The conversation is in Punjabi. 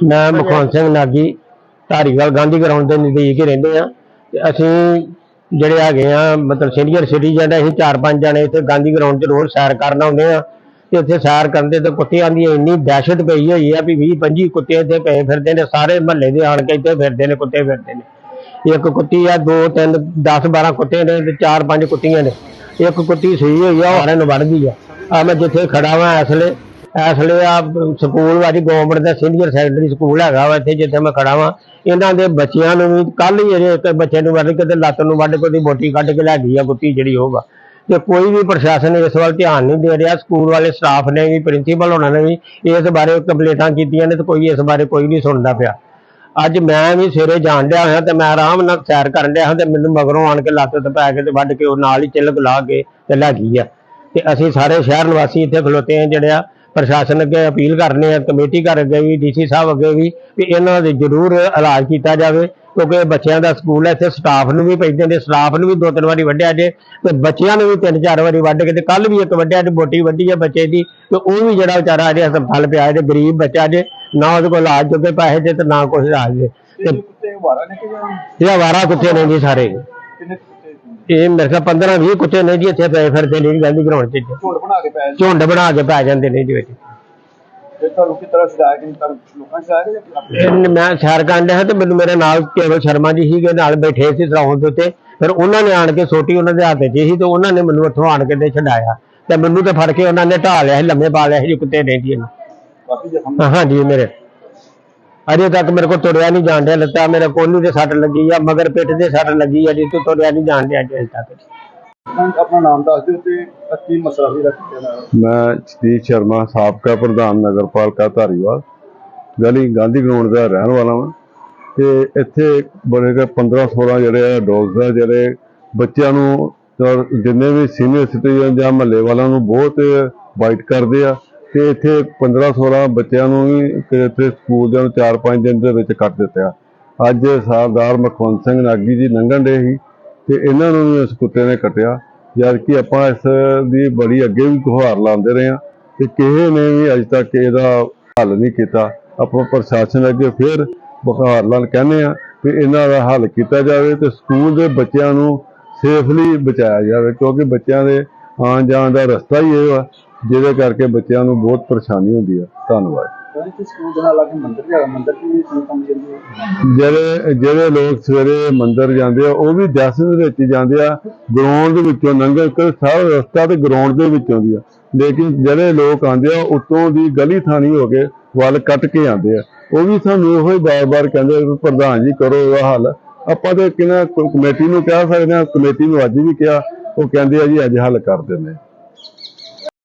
ਮੈਂ ਮੁਖਵੰਤ ਸਿੰਘ ਨਾਗੀ ਧਾਰੀਵਾਲ ਗਾਂਧੀ ਗਰਾਊਂਡ ਦੇ ਨਜ਼ਦੀਕ ਹੀ ਰਹਿੰਦੇ ਆ ਤੇ ਅਸੀਂ ਜਿਹੜੇ ਹੈਗੇ ਆ ਮਤਲਬ ਸੀਨੀਅਰ ਸਿਟੀਜ਼ਨ ਅਸੀਂ ਚਾਰ ਪੰਜ ਜਣੇ ਇੱਥੇ ਗਾਂਧੀ ਗਰਾਊਂਡ 'ਚ ਰੋਜ਼ ਸੈਰ ਕਰਨ ਆਉਂਦੇ ਆ ਤੇ ਇੱਥੇ ਸੈਰ ਕਰਨ ਦੇ ਤੇ ਕੁੱਤਿਆਂ ਦੀ ਇੰਨੀ ਦਹਿਸ਼ਤ ਪਈ ਹੋਈ ਆ ਵੀ 20 25 ਕੁੱਤੇ ਇੱਥੇ ਪਏ ਫਿਰਦੇ ਨੇ ਸਾਰੇ ਮਹੱਲੇ ਦੇ ਆਣ ਕੇ ਇੱਥੇ ਫਿਰਦੇ ਨੇ ਕੁੱਤੇ ਫਿਰਦੇ ਨੇ। ਇੱਕ ਕੁੱਤੀ ਆ ਦੋ ਤਿੰਨ 10 12 ਕੁੱਤੇ ਨੇ ਤੇ ਚਾਰ ਪੰਜ ਕੁੱਤੀਆਂ ਨੇ। ਇੱਕ ਕੁੱਤੀ ਸਹੀ ਹੋਈ ਆ ਉਹ ਸਾਰਿਆਂ ਨੂੰ ਵੜਦੀ ਆ। ਆ ਮੈਂ ਜਿੱਥੇ ਖੜਾ ਵਾਂ ਇਸ ਵੇਲੇ ਇਸ ਵੇਲੇ ਆ ਸਕੂਲ ਵਾਲੀ ਗਵਰਨਮੈਂਟ ਦਾ ਸੀਨੀਅਰ ਸੈਕੰਡਰੀ ਸਕੂਲ ਹੈਗਾ ਵਾ ਇੱਥੇ, ਜਿੱਥੇ ਮੈਂ ਖੜਾ ਵਾਂ। ਇਹਨਾਂ ਦੇ ਬੱਚਿਆਂ ਨੂੰ ਵੀ ਕੱਲ ਹੀ ਅਜੇ ਇੱਕ ਬੱਚੇ ਨੂੰ ਵੱਢ ਕੇ ਤੇ ਲੱਤ ਨੂੰ ਵੱਢ ਕੇ ਉਹਦੀ ਬੋਟੀ ਕੱਢ ਕੇ ਲੈ ਗਈ ਆ ਗੁੱਤੀ ਜਿਹੜੀ ਉਹ ਵਾ। ਤੇ ਕੋਈ ਵੀ ਪ੍ਰਸ਼ਾਸਨ ਇਸ ਵੱਲ ਧਿਆਨ ਨਹੀਂ ਦੇ ਰਿਹਾ, ਸਕੂਲ ਵਾਲੇ ਸਟਾਫ ਨੇ ਵੀ ਪ੍ਰਿੰਸੀਪਲ ਹੋਣਾ ਨੇ ਵੀ ਇਸ ਬਾਰੇ ਕੰਪਲੇਂਟਾਂ ਕੀਤੀਆਂ ਨੇ ਤੇ ਕੋਈ ਇਸ ਬਾਰੇ ਕੋਈ ਨਹੀਂ ਸੁਣਦਾ ਪਿਆ। ਅੱਜ ਮੈਂ ਵੀ ਸਵੇਰੇ ਜਾਣ ਡਿਆ ਹੋਇਆ ਤੇ ਮੈਂ ਆਰਾਮ ਨਾਲ ਸੈਰ ਕਰਨ ਡਿਆ ਹਾਂ ਤੇ ਮੈਨੂੰ ਮਗਰੋਂ ਆਣ ਕੇ ਲੱਤ ਤੇ ਪੈ ਕੇ ਤੇ ਵੱਢ ਕੇ ਉਹ ਨਾਲ ਹੀ ਚਿਲਕ ਲਾ ਕੇ ਤੇ ਲੈ ਗਈ ਆ। ਤੇ ਅਸੀਂ ਸਾਰੇ ਸ਼ਹਿਰ ਨਿਵਾਸੀ ਇੱਥੇ ਖਲੋਤੇ ਆ ਜਿਹੜੇ ਆ ਪ੍ਰਸ਼ਾਸਨ ਅੱਗੇ ਅਪੀਲ ਕਰਨੇ ਆ ਕਮੇਟੀ ਘਰ ਅੱਗੇ ਵੀ ਡੀਸੀ ਸਾਹਿਬ ਅੱਗੇ ਵੀ ਵੀ ਇਹਨਾਂ ਦੇ ਜ਼ਰੂਰ ਇਲਾਜ ਕੀਤਾ ਜਾਵੇ ਕਿਉਂਕਿ ਇਹ ਬੱਚਿਆਂ ਦਾ ਸਕੂਲ ਹੈ ਇੱਥੇ ਸਟਾਫ ਨੂੰ ਵੀ ਪੈਂਦੇ ਨੇ ਸਟਾਫ ਨੂੰ ਵੀ ਦੋ ਤਿੰਨ ਵਾਰੀ ਵੱਢਿਆ ਜੇ ਤੇ ਬੱਚਿਆਂ ਨੂੰ ਵੀ ਤਿੰਨ ਚਾਰ ਵਾਰੀ ਵੱਢ ਕੇ ਤੇ ਕੱਲ ਵੀ ਇੱਕ ਵੱਢਿਆ ਤੇ ਬੋਟੀ ਵੱਢੀ ਆ ਬੱਚੇ ਦੀ ਤੇ ਉਹ ਵੀ ਜਿਹੜਾ ਵਿਚਾਰਾ ਅਜੇ ਹਸਪਤਾਲ ਪਿਆ ਜੇ ਗਰੀਬ ਬੱਚਾ ਜੇ ਨਾ ਉਹਦੇ ਕੋਲ ਇਲਾਜ ਜੋਗੇ ਪੈਸੇ ਜੇ ਤੇ ਨਾ ਕੁਛ ਇਲਾਜ ਜੇ। ਤੇ ਵਾਰਾ ਇਹ ਆਵਾਰਾ ਕੁੱਤੇ ਨੇ ਜੀ ਸਾਰੇ। ਇਹ ਮੇਰੇ ਖਿਆਲ 15 20 ਕੁੱਤੇ ਨੇ ਜੀ ਇੱਥੇ ਪਏ ਫਿਰਦੇ ਨੇ ਗਾਂਧੀ ਗਰਾਊਂਡ 'ਚ ਝੋੜ ਬਣਾ ਕੇ ਪੈ ਝੁੰਡ ਬਣਾ ਕੇ ਪੈ ਜਾਂਦੇ ਨੇ ਜੀ ਵਿੱਚ। ਜੇ ਤੁਹਾਨੂੰ ਕਿਸ ਤਰ੍ਹਾਂ ਛਡਾਇਆ ਕਿ ਤੁਹਾਨੂੰ ਲੋਕਾਂ ਛਡਾਇਆ ਕਿ ਜਾਂ ਆਪਣੇ? ਇਹ ਮੈਂ ਸੈਰ ਕਰਨ ਡਿਆ ਤੇ ਮੈਨੂੰ ਮੇਰੇ ਨਾਲ ਕੇਵਲ ਸ਼ਰਮਾ ਜੀ ਸੀਗੇ ਨਾਲ ਬੈਠੇ ਸੀ ਗਰਾਊਂਡ ਦੇ ਉੱਤੇ। ਫਿਰ ਉਹਨਾਂ ਨੇ ਆਣ ਕੇ ਸੋਟੀ ਉਹਨਾਂ ਦੇ ਹੱਥ 'ਚ ਸੀ ਤੇ ਉਹਨਾਂ ਨੇ ਮੈਨੂੰ ਉੱਥੋਂ ਆਣ ਕੇ ਤੇ ਛਡਾਇਆ। ਤੇ ਮੈਨੂੰ ਤੇ ਫੜ ਕੇ ਉਹਨਾਂ ਨੇ ਢਾ ਲਿਆ ਸੀ ਲੰਮੇ ਪਾ ਲਿਆ ਸੀ ਜੀ ਕੁੱਤੇ ਨੇ ਜੀ ਇਹਨੂੰ। ਕਾਫੀ ਜ਼ਖਮ ਹਾਂ ਜੀ ਮੇਰੇ। ਅਜੇ ਤੱਕ ਮੇਰੇ ਕੋਲ ਤੁਰਿਆ ਨਹੀਂ ਜਾਣ ਡਿਆ ਲੱਤਾਂ ਮੇਰੇ ਕੋਲੂ ਦੇ ਸੱਟ ਲੱਗੀ ਆ ਮਗਰ ਪਿੱਠ ਦੇ ਸੱਟ ਲੱਗੀ ਆ ਜੀ ਤੋਂ ਤੁਰਿਆ ਨਹੀਂ ਜਾਣ ਡਿਆ ਅਜੇ ਤੱਕ। ਆਪਣਾ ਨਾਮ ਦੱਸ ਦਿਓ ਤੇ ਕੀ ਮਸਲਾ ਵੀ ਰੱਖਿਆ ਨਾ ਮੈਂ ਸਤੀਸ਼ ਸ਼ਰਮਾ ਸਾਬਕਾ ਪ੍ਰਧਾਨ ਨਗਰਪਾਲਿਕਾ ਧਾਰੀਵਾਲ ਗਲੀ ਗਾਂਧੀ ਗਰਾਊਂਡ ਦਾ ਰਹਿਣ ਵਾਲਾ ਹਾਂ ਤੇ ਇੱਥੇ ਬੜੇ ਕੇ 15 16 ਜਿਹੜੇ ਆ ਡੌਗਸ ਆ ਜਿਹੜੇ ਬੱਚਿਆਂ ਨੂੰ ਜਿੰਨੇ ਵੀ ਸੀਨੀਅਰ ਸਿਟੀਜ਼ਨ ਜਾਂ ਮਹੱਲੇ ਵਾਲਿਆਂ ਨੂੰ ਬਹੁਤ ਬਾਈਟ ਕਰਦੇ ਆ। ਤੇ ਇੱਥੇ 15 16 ਬੱਚਿਆਂ ਨੂੰ ਵੀ ਇੱਥੇ ਸਕੂਲ ਦੇ ਨੂੰ 4-5 ਦਿਨ ਦੇ ਵਿੱਚ ਕੱਟ ਦਿੱਤਾ। ਅੱਜ ਸਰਦਾਰ ਮਖਵੰਤ ਸਿੰਘ ਨਾਗੀ ਜੀ ਲੰਘਣ ਦੇ ਸੀ ਤੇ ਇਹਨਾਂ ਨੂੰ ਵੀ ਇਸ ਕੁੱਤੇ ਨੇ ਕੱਟਿਆ। ਜਦ ਕਿ ਆਪਾਂ ਇਸ ਦੀ ਬੜੀ ਅੱਗੇ ਵੀ ਗੁਹਾਰ ਲਾਉਂਦੇ ਰਹੇ ਹਾਂ ਤੇ ਕਿਸੇ ਨੇ ਵੀ ਅਜੇ ਤੱਕ ਇਹਦਾ ਹੱਲ ਨਹੀਂ ਕੀਤਾ। ਆਪਾਂ ਪ੍ਰਸ਼ਾਸਨ ਅੱਗੇ ਫਿਰ ਬੁਖਾਰ ਲਾਉਣ ਕਹਿੰਦੇ ਆ ਵੀ ਇਹਨਾਂ ਦਾ ਹੱਲ ਕੀਤਾ ਜਾਵੇ ਤੇ ਸਕੂਲ ਦੇ ਬੱਚਿਆਂ ਨੂੰ ਸੇਫਲੀ ਬਚਾਇਆ ਜਾਵੇ, ਕਿਉਂਕਿ ਬੱਚਿਆਂ ਦੇ ਆਉਣ ਜਾਣ ਦਾ ਰਸਤਾ ਹੀ ਇਹ ਆ। ਜਿਹਦੇ ਕਰਕੇ ਬੱਚਿਆਂ ਨੂੰ ਬਹੁਤ ਪਰੇਸ਼ਾਨੀ ਹੁੰਦੀ ਆ। ਧੰਨਵਾਦ। ਹੈ ਜਿਹੜੇ ਜਿਹੜੇ ਲੋਕ ਸਵੇਰੇ ਮੰਦਿਰ ਜਾਂਦੇ ਆ ਉਹ ਵੀ ਦਸ ਦੇ ਵਿੱਚ ਹੀ ਜਾਂਦੇ ਆ। ਗਰਾਊਂਡ ਦੇ ਵਿੱਚੋਂ ਲੰਘੇ ਕਿ ਸਾਰਾ ਰਸਤਾ ਤੇ ਗਰਾਊਂਡ ਦੇ ਵਿੱਚੋਂ ਦੀ ਆ। ਲੇਕਿਨ ਜਿਹੜੇ ਲੋਕ ਆਉਂਦੇ ਆ ਉਤੋਂ ਦੀ ਗਲੀ ਥਾਣੀ ਹੋ ਕੇ ਵੱਲ ਕੱਟ ਕੇ ਆਉਂਦੇ ਆ। ਉਹ ਵੀ ਸਾਨੂੰ ਇਹੋ ਹੀ ਬਾਰ-ਬਾਰ ਕਹਿੰਦੇ ਪ੍ਰਧਾਨ ਜੀ ਕਰੋ ਇਹਦਾ ਹੱਲ। ਆਪਾਂ ਤੇ ਕਿਹਨਾਂ ਕਮੇਟੀ ਨੂੰ ਕਹਿ ਸਕਦੇ ਆ ਕਮੇਟੀ ਨੂੰ ਅੱਜ ਵੀ ਕਿਹਾ ਉਹ ਕਹਿੰਦੇ ਆ ਜੀ ਅੱਜ ਹੱਲ ਕਰ ਦਿੰਦੇ ਆ।